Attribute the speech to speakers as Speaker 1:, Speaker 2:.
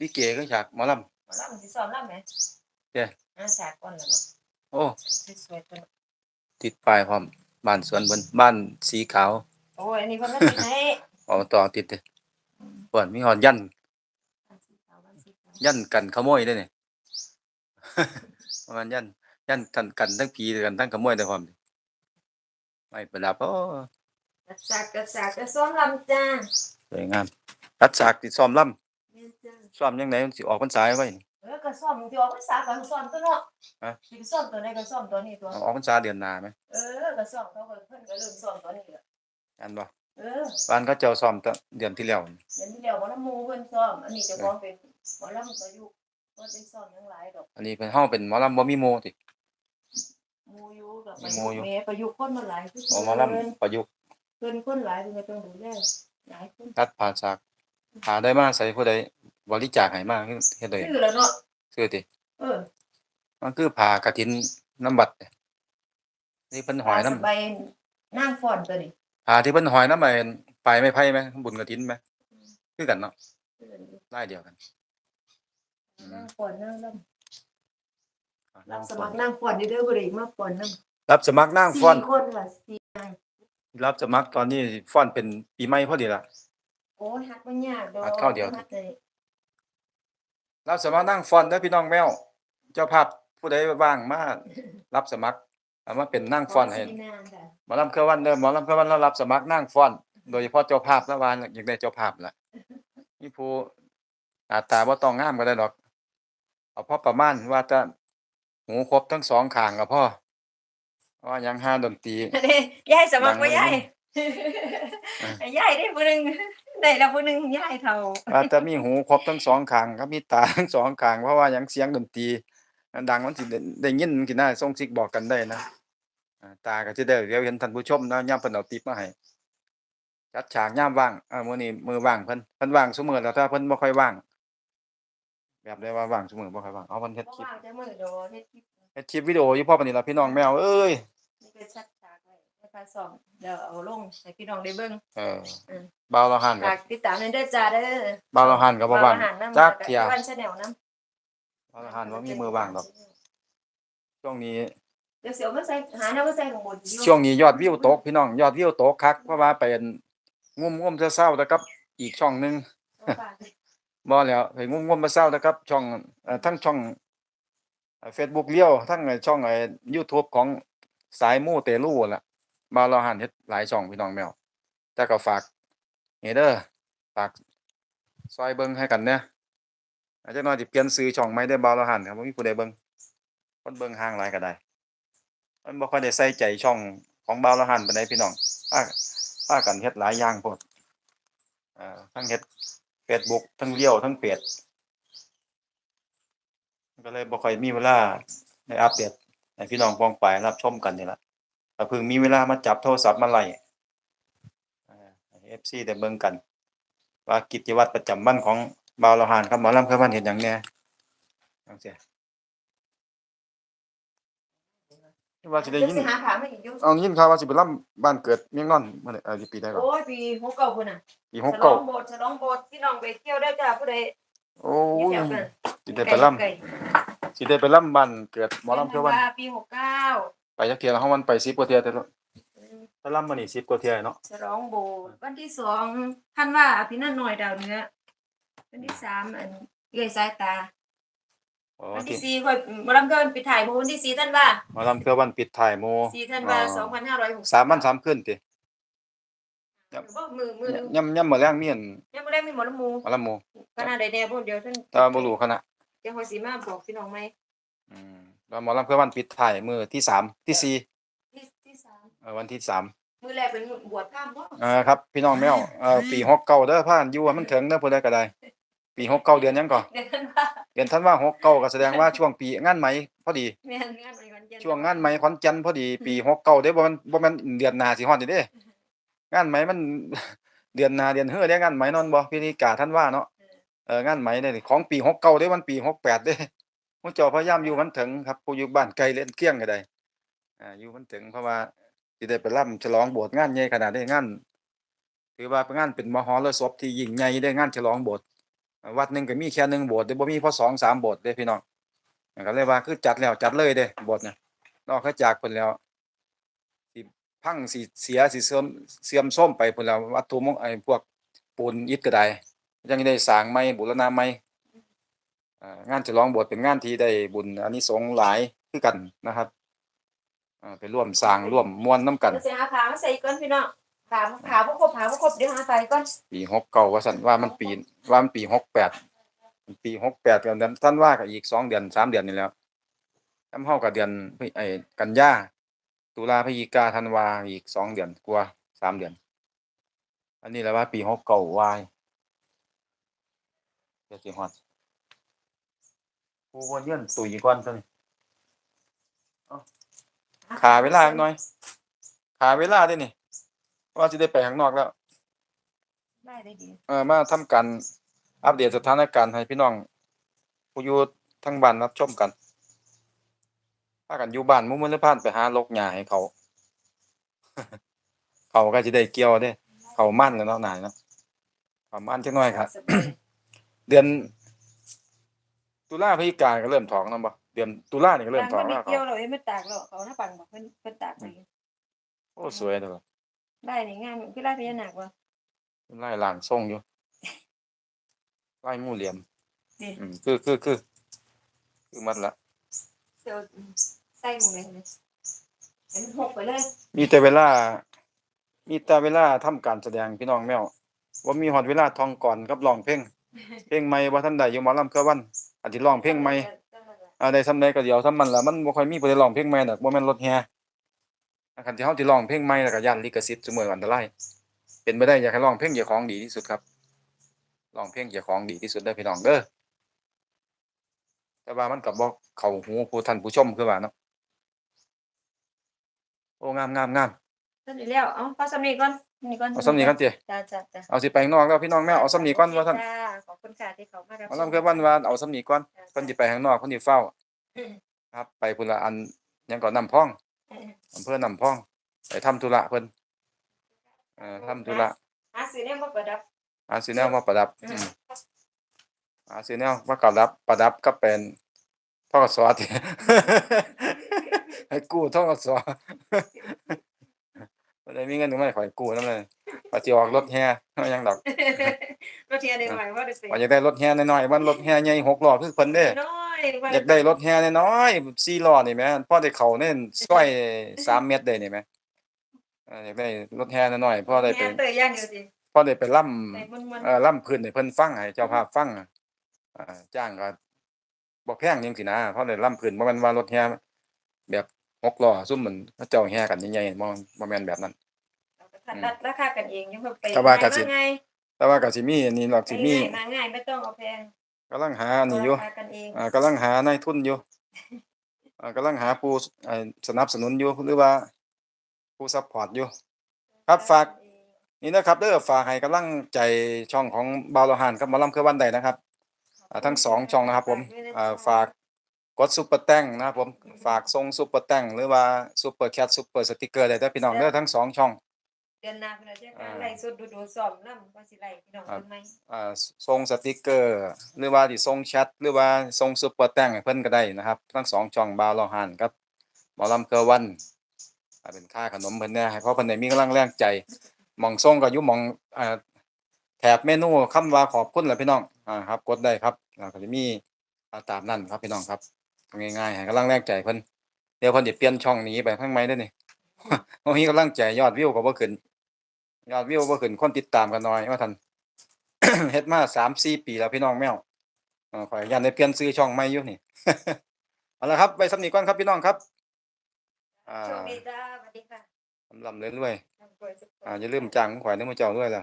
Speaker 1: ลิเกคือฉากหมอล
Speaker 2: หมอลำสิซ้อมลำไหม
Speaker 1: เด้
Speaker 2: อ่าฉากก่อนแล้วเนาะำ
Speaker 1: โอ้
Speaker 2: สวยๆตัวเนาะ
Speaker 1: ติดป้ายพร้อมบ้านสวนเบิ่นบ้านสีขาว
Speaker 2: โอ้ยอันนี้เพิ่นมาติดให้
Speaker 1: อบตติดเด้เพิ่นมีฮอดยัน
Speaker 2: บ้านสีขาวบ้านสีขาว
Speaker 1: ยันกันขโมยเด้นี่ประมาณยันยันกันกันทั้งผีกันทั้งขโมยได้พร้อมไม่ประดับโอ้
Speaker 2: กระฉากกระฉากกระซ้อมลำจ้า
Speaker 1: สวยงามรัดฉากที่ซ้อมลำ
Speaker 2: แม่นจ้า
Speaker 1: ซ้อมยังไงมันสิออกพรรษาไว้นี่
Speaker 2: เออกระซ้อมที่ออกภาษาก็ซ้อมตัวเนาะ
Speaker 1: ฮะ
Speaker 2: สิไปซ้อมตัวใดก็ซ้อมตัวนี้ตัว
Speaker 1: ออกพรรษาเดือนหน้าไหม
Speaker 2: เออกระซ้อมเขาก็เพิ่นก็เริ่มซ้อมตัวนี้แหละ
Speaker 1: อันบ่
Speaker 2: เออ
Speaker 1: บ้านเขาเจ้าซ้อมตั้งเดือนที่แล้วนี่
Speaker 2: เดี๋ยวนี้เดี๋ยวหมอลำหมูเพิ่นซ้อมอันนี้เจะฟ้าของเป็นหมอลำประยุกต์บ่ได้ซ้อมหยังหลายดอก
Speaker 1: อันนี้เป็นเฮาเป็นหมอลำบ่มีโมติ
Speaker 2: หมูอยู่กับ
Speaker 1: มี
Speaker 2: ประ
Speaker 1: หมู่
Speaker 2: ยุก
Speaker 1: อยู่
Speaker 2: ต์แม่ประยุกต์คนมาหลายคือ
Speaker 1: อ๋อหมอลำประยุกต์
Speaker 2: เพิ่นคนหลายเพิ่นก็ต้องดูแลหลายคน
Speaker 1: ตัดผ่าฉากหาได้มาใส่ผู้ใด บริจาคให้มาเฮ็ดได้
Speaker 2: ชื่อแล้วเนาะ
Speaker 1: ชื่อติ
Speaker 2: เออ
Speaker 1: มันคือผ่ากฐินน้ำบัดนี่เพิ่นหอยน้ำ
Speaker 2: สบายนั่งฟ้อนตัวนี้
Speaker 1: ผ่าที่เพิ่นหอยน้ำไอ้ปลายไม้ไผ่ไหมบุญกฐินไหมคือกันเนาะลายเดียวกัน
Speaker 2: นั่งฟ้อนนั่งลำ
Speaker 1: อ่า
Speaker 2: รับสมัครนั่งฟ้อนเด้อๆบ่ได้มาฟ้อนนำ
Speaker 1: รับสมัครนางฟ้อน
Speaker 2: คนค่ะสี่
Speaker 1: รับสมัครตอนนี้ฟ้อนเป็นปีใหม่พอดีล่ะ
Speaker 2: โอ้ยฮัดบ่ยากดอก
Speaker 1: ฮัดเข้าเดียว
Speaker 2: ฮัดได้
Speaker 1: รับสมัครนั่งฟ้อนเด้อพี่น้องแมว เจ้าภาพผู้ใดว่างมารับสมัครเอามาเป็นนั่งฟ้อนให้
Speaker 2: ขสินานค่ะ
Speaker 1: หมอลำเครือวันเด้อหมอลำเครือวันเรารับสมัครนั่งฟ้อน โดยเฉพาะเจ้าภาพละวานอยากได้เจ้าภาพล่ะมีผู้หน้าตาบ่ต้องงามก็ได้ดอก เอาพอประมาณว่าจะหูครบทั้งสองข้างก็พอเพราะว่ายังห้าดนตรี
Speaker 2: เด้ยายสมัครบ่
Speaker 1: ดังเลย
Speaker 2: ยาย
Speaker 1: อะ
Speaker 2: ยายได้ผู้หนึง ได้แล้วผู้หนึงยายเฒ่า
Speaker 1: ว่าจะมีหูครบทั้งสองข้างก็มีตาทั้งสองข้างเพราะว่ายังเสียงดนตรีมันดังมันสิได้ได้ยินสินะส่งซิกบอกกันได้นะอ่าตาก็สิได้เดี๋ยวเห็นท่านผู้ชมนะยามเพิ่นเอาติปมาให้จัดฉากยามว่างอ่ามื้อนี้มื้อว่างเพิ่นเพิ่นว่างซุมื้อแล้วถ้าเพิ่นบ่ค่อยว่าง แบบได้ว่าว่างซุมื้อบ่ค่อยว่างเอาเพิ่นเฮ็ด
Speaker 2: บ่
Speaker 1: คลิป
Speaker 2: ว่างจะมื้อดอกเฮ็ดคลิป
Speaker 1: เฮ็ดคลิปวิดีโออยู่พอปานนี้ล่ะพี่น้องแมวเอ้ย
Speaker 2: นี่ก็ชัดฉากไว้ให้ พาซ่อมเดี๋ยวเอาลงให้พี่น้องได้เบิ่ง
Speaker 1: เออ
Speaker 2: เออ
Speaker 1: บ่าวละหันกับ
Speaker 2: ฝากติดตามด้วยเด้อจ้าเด้อ
Speaker 1: บ่าวละหันก็บ่ว่าง
Speaker 2: อาหารนำ
Speaker 1: จักเที่ย
Speaker 2: วันชาแนลนำ
Speaker 1: บ่าวละหันบ่มีมือว่างดอกช่วงนี้
Speaker 2: เดี๋ยวเสียวมาใส่หาแนวมาใส่ของบนอยู่
Speaker 1: ช่วงนี้ยอดวิวตกพี่น้องยอดวิวตกคักเพราะว่าเป็นงุ่มๆเศร้าๆแต่กับ อีกช่องหนึง
Speaker 2: เอาฝาก
Speaker 1: บ่แล้วไปงุ่มๆมาเศร้าแต่กับ ช่องเอ่อทั้งช่องเอ่อ Facebook เลี้ยวทั้งไอ้ช่องไอ้ YouTube ของสายมู่เตลูล่ะ บาละหันเฮ็ดหลายช่องพี่น้องแมวแต่ก็ฝากนี่เด้อฝากซอยเบิ่งให้กันเด้ออาจจะน้อยสิเปลี่ยนชื่อช่องใหม่ได้บาละหันครับบ่มีผู้ใดเบิ่งคนเบิ่งห่างหลายก็ได้มันบ่ค่อยได้ใส่ใจช่องของบาละหันปานใดพี่น้องพาพากันเฮ็ดหลายอย่างพดเอ่อทั้งเฮ็ด Facebook ทั้งเลี้ยวทั้งเพจก็เลยบ่ค่อยมีเวลาได้อัปเดตให้พี่น้องปองไปรับชมกันนี่ละ เพิ่งมีเวลามาจับโทรศัพท์มาไล่เอ่อให้ FC ได้เบิ่งกัน ว่ากิจวัตรประจำวันของบ่าวละหันกับหมอลำคือมันเฮ็ดหยังแหน่จังซี่ว่าสิได้
Speaker 2: เดี๋ยว
Speaker 1: ยิน
Speaker 2: สิหาขามาอีกอยู่
Speaker 1: เอายินข่าวว่าสิไปล่ำบ้านเกิดเมียงนอนมื้อนี้เอ่อสิปีใดก่อน
Speaker 2: โอ้ยปีหกเก้าพุ่นน่ะ
Speaker 1: ปี
Speaker 2: ฉลอง
Speaker 1: 69
Speaker 2: โบสถ์ฉลองโบสถ์พี่น้องไปเที่ยวได้จ้าผู้ใด
Speaker 1: โอ้
Speaker 2: อยู่
Speaker 1: ย
Speaker 2: แถวกัน
Speaker 1: สิได้ไปล่ำ
Speaker 2: ไกล
Speaker 1: สิได้ไปล่ำบ้านเกิดหมอลำ
Speaker 2: ๆ
Speaker 1: เทื่อวัน
Speaker 2: ปีหกเก้า
Speaker 1: ไปจักเที่ยแล้วเฮามันไป10กว่าเที่ยแต่ละถ้าล่ำมานี่10กว่าเที่ยเนาะ
Speaker 2: ฉลองโบสถ์วันที่สองท่านว่าอภินันท์หน่อยดาวเหนื้อวันที่สามอันเอื้อยสายตา
Speaker 1: อ๋อ
Speaker 2: วัน
Speaker 1: ที่
Speaker 2: ที่สี่ค่อยมาลำเกินปิดถ่ายโมวันที่สี่ท่านว่า
Speaker 1: หมอลำเทื่อวันปิดท้ายโม
Speaker 2: สี่ท่านว่า
Speaker 1: อ๋อ
Speaker 2: สองพันห้าร้อยหก
Speaker 1: สามวันสามคืนติ
Speaker 2: มือมือ
Speaker 1: ย่ำย่ำมื้อแรงมีอัน
Speaker 2: ยังไม่ได้มีหมอลำมู
Speaker 1: หมอลำโม
Speaker 2: ขนาดใดแน่พวกเดียวท่าน
Speaker 1: แต่ว่าบ่รู้คณะ
Speaker 2: จะคอยสีมาบอกพี่น้องไหม
Speaker 1: อืม แล้วหมอลำเทื่อวันปิดท้ายมื้อที่สามที่สี่
Speaker 2: ที่ที่สาม
Speaker 1: เอ่อวันที่สาม
Speaker 2: มือแรกเป็นบวชข้ามบ่
Speaker 1: เอ่อครับพี่น้องแมวเอ่อปี69เด้อพากันอยู่ให้มันถึงเด้อผู้ใดก็ได้ ปี69เดือนหยังก่อ
Speaker 2: เดี๋ยวท่านว่า
Speaker 1: เดือนธันวา69ก็แสดงว่าช่วงปีงานไหมพอดี
Speaker 2: แม่นงานไปวันเย็น
Speaker 1: ช่วงงานไหมขอนแก่นพอดี ปี69เด้บ่แม่นบ่แม่นเดือนหน้าสิฮอดนี่เด้งานไหมมัน เดือนหน้าเดือนเฮือเด้งานไหมนอนบ่พิธีกาธันวาเนาะเอองานไหมเด้นี่ของปี69เด้มันปี68เด้ ผู้เจ้าพยายามอยู่มันถึงครับผู้อยู่บ้านไกลเล่นเกลี้ยงก็ได้อ่าอยู่มันถึงเพราะว่าสิได้ไปร่ำฉลองโบสถ์งานใหญ่ขนาดนี้งานถือว่าเป็นงานเป็นมหรสพที่ยิ่งใหญ่เด้งานฉลองโบสถ์วัดหนึ่งก็มีแค่หนึ่งโบสถ์เด้บ่มีพอสองสามโบสถ์เด้พี่น้องก็เลยว่าคือจัดแล้วจัดเลยเด้โบสถ์น่ะนอกจากเพิ่นแล้วสิพังสิเสียสิเสื่อมเสื่อมโทรมไปพุ่นแล้ววัตถุมงไอ้พวกปูนอิฐก็ได้ยังได้สร้างใหม่บูรณะใหม่ งานฉลองโบสถ์เป็นงานที่ได้บุญอานิสงส์หลายคือกันนะครับอ่าไปร่วมสร้างร่วมม่วนนํกัน
Speaker 2: เดี๋ยวสิหาขามาใส่ก่อนพี่น้องขาขาบ่ครบขาบ่ครบเดี๋ยวหาใส่ก่อน
Speaker 1: ปีหกเก้าว่าสันว่ามันปีว่ามันปีหกแปดปีหกแปดกันเดือนท่านว่าก็อีกสองเดือนสามเดือนนี่แหล้วทำเฮากับเดือนพฤไอ้กันยาตุลาพฤศจิกาธันวาอีกสองเดือนกว่าสามเดือน อันนี้แหละว่าปีหกเก้าวายเดี๋ยวสิฮอด ผู้วนเยือนตุยก่อนซั่นขาเวลาจักหน่อย ขาเวลาเด้นี่ว่าสิได้ไปข้างนอกแล้ว
Speaker 2: ได้ได้ดี
Speaker 1: เอ่อมาทำการอัปเดตสถานการณ์ให้พี่น้องผู้อยู่ทั้งบ้านรับชมกันพากันอยู่บ้านมุ่งมันหรือพานไปหาลกหญ้าให้เขา เขาก็สิได้เกี่ยวเด้ เขามั่นแล้วเนาะนายเนาะเขามั่นจักหน่อยครับ
Speaker 2: สบาย
Speaker 1: เดือน ตุลาพฤศจิกาก็เริ่มถอกนำบ่เดือนตุลานี่ก็เริ่มถอก
Speaker 2: บาง
Speaker 1: แล้ว
Speaker 2: คน
Speaker 1: เขา
Speaker 2: เกี่ยวเราเอ้ยมันตากแล้วเขาหน้าปังบอกเพิ่นเพิ่นตากไป
Speaker 1: โอ้สวยเด้อ
Speaker 2: ได้นี่งามคือลายพญานาคว่ะ
Speaker 1: ไล่ล่างทรงอยู่ไล่งูเหลี่ยม
Speaker 2: นี่
Speaker 1: อืมคือคือคือคือมันละ
Speaker 2: เดี๋ยวใส่หมดเลยเห็นมันหกไปเลย
Speaker 1: มีแต่เวลา มีแต่เวลาทำการแสดงพี่น้องแมวว่ามีฮอดเวลาท่องก่อนกับร้องเพลงเพลงใหม่บ่ทันได้อยู่หมอลำคือวัน อาจสิร้องเพลงใหม่อ่าได้ซำใดก็เดียวซำมันละมันบ่ค่อยมีผู้ใดร้องเพลงใหม่ดอกบ่แม่นรถแห่อันคันที่เฮาสิร้องเพลงใหม่แล้วก็ย่านลิขสิทธิ์ซุมื้ออันตรายเป็นไปได้อยากให้ร้องเพลงเจ้าของดีที่สุดครับร้องเพลงเจ้าของดีที่สุดเด้อพี่น้องเด้อแต่ว่ามันก็บ่เข้าหูผู้ท่านผู้ชมคือว่าเนาะโอ้งามงามงาม
Speaker 2: ท่านอีแล้ว เอาพอสำนีก่อน นี่ก่อน
Speaker 1: เอาสำนีกันติ
Speaker 2: จ้าจ้าจ้า
Speaker 1: เอาสิไปข้างนอกแล้วพี่น้องแม่เอาสำนีก่อนว่าท่าน
Speaker 2: จ้ขอบคุณค่ะที่เขามารับ
Speaker 1: หมอลำคือวันว่าเอาสำนีก่อนเพิ่นสิไปข้างนอกเพิ่นสิเฝ้า ครับ ไปพุ่นละอันหยังก่อนน้ำพอง
Speaker 2: เออ
Speaker 1: อำเภอน้ำพอง ไปทำธุระเพิ่นเอ่อทำธุระ
Speaker 2: หาซื้อเนี่ยมาประดับ
Speaker 1: หาซื้อแนวมาประดับ
Speaker 2: อื
Speaker 1: อื
Speaker 2: ม
Speaker 1: มหาซื้อแนวมาประดับประดับก็เป็นทกสที่ให้กู้ทกสบ่ ได้มีเงินก็ไม่ข่อยกู้นำเลยว่าสิออกรถแห่เอาหยังดอก
Speaker 2: มาเทียได้ไหมว่าได้เป็น
Speaker 1: ว่าอยากได้รถแห่น้อยๆมันรถแห่ใหญ่หกล้อคือเพิ่นเด้
Speaker 2: น้อยว่า
Speaker 1: อยากได้รถแห่น้อยๆ4ล้อนี่แหมพอได้เข้าในซอย3เมตรได้นี่แหมเอออยากได้รถแห่น้อยๆพอได้ไป
Speaker 2: แม่เตยย่างเดียวสิ
Speaker 1: พอได้ไปล่ํ
Speaker 2: ใส่มันมัน
Speaker 1: เอ่อล่ํพื้นให้เพิ่นฟังให้เจ้าภาพฟังอะอ่าจ้างก็บ่แพงจังซี่นะพอได้ล่ํพื้นบ่แม่นว่ารถแห่แบบหกล้อซุมมันเขาเจ้าแห่กันใหญ่ๆบ่บ่แม่นแบบนั้น
Speaker 2: รัดราคากันเองยังไป
Speaker 1: แต่ว่าก็สิ
Speaker 2: ง่าย
Speaker 1: แต่ว่าก็สิมีอันนี้หรอกสิมี
Speaker 2: มาง่ายไม่ต้องเอาแพง
Speaker 1: กำลังหาอันนี้อยู่
Speaker 2: ราคากันเอง
Speaker 1: อ่ากำลังหานายทุนอยู่อ่ากำลังหาผู้เอ่อสนับสนุนอยู่หรือว่า ผู้ซัพพอร์ตอยู่ ครับฝากนี่นะครับเด้อฝากให้กำลังใจช่องของบาวโลหานกับหมอลำคือวันใดนะครับอ่าทั้งสองช่องนะครับ ผมอ่าฝากกดซุปเปอร์แต้งนะครับผมฝากส่งซุปเปอร์แต้งหรือว่าซุปเปอร์แคทซุปเปอร์สติกเกอร์ได้เด้อพี่น้องเด้อทั้งสองช่อง
Speaker 2: เดือนหน้าเพิ่นจะการไล่สุดดูๆซ้อมนำว่าสิไล่พี่น้องเพิ่นไหม
Speaker 1: อ่าส่งสติกเกอร์ หรือว่าสิส่งแชทหรือว่าส่งซุปเปอร์แต้งให้เพิ่นก็ได้นะครับทั้งสองช่องบาวโลหานกับหมอลำเกอวันอ่าเป็นค่าขนมเพิ่นแหน่ให้เพราะเพิ่นได้มีกำลังแรงใจหมองส่งก็อยู่หมองอ่าแถบเมนูคำว่าขอบคุณแหละพี่น้องอ่าครับ กดได้ครับอ่าก็จะมีอ่าตามนั้นครับพี่น้องครับง่ายๆให้กำลังแรงใจเพิ่นเดี๋ยวเพิ่นสิเปลี่ยนช่องหนี้ไปข้างใหม่เด้อนี่บ่มีกำลังใจยอดวิวก็บ่ขึ้น ยอดวิวบ่ขึ้นคนติดตามก็น้อยว่าท่านเฮ็ดมา3-4ปีแล้วพี่น้องแมวเอ่อข้อยยันได้เปลี่ยนชื่อช่องใหม่อยู่นี่เอาละครับไว้สำนี้ก่อนครับพี่น้องครับอ่า
Speaker 2: โชคดีจ้าสวัสดีค่ะ
Speaker 1: ลำๆรวยๆอ่าอย่าลืมจ้างของข่อยนำหมู่เจ้าด้วยล่ะ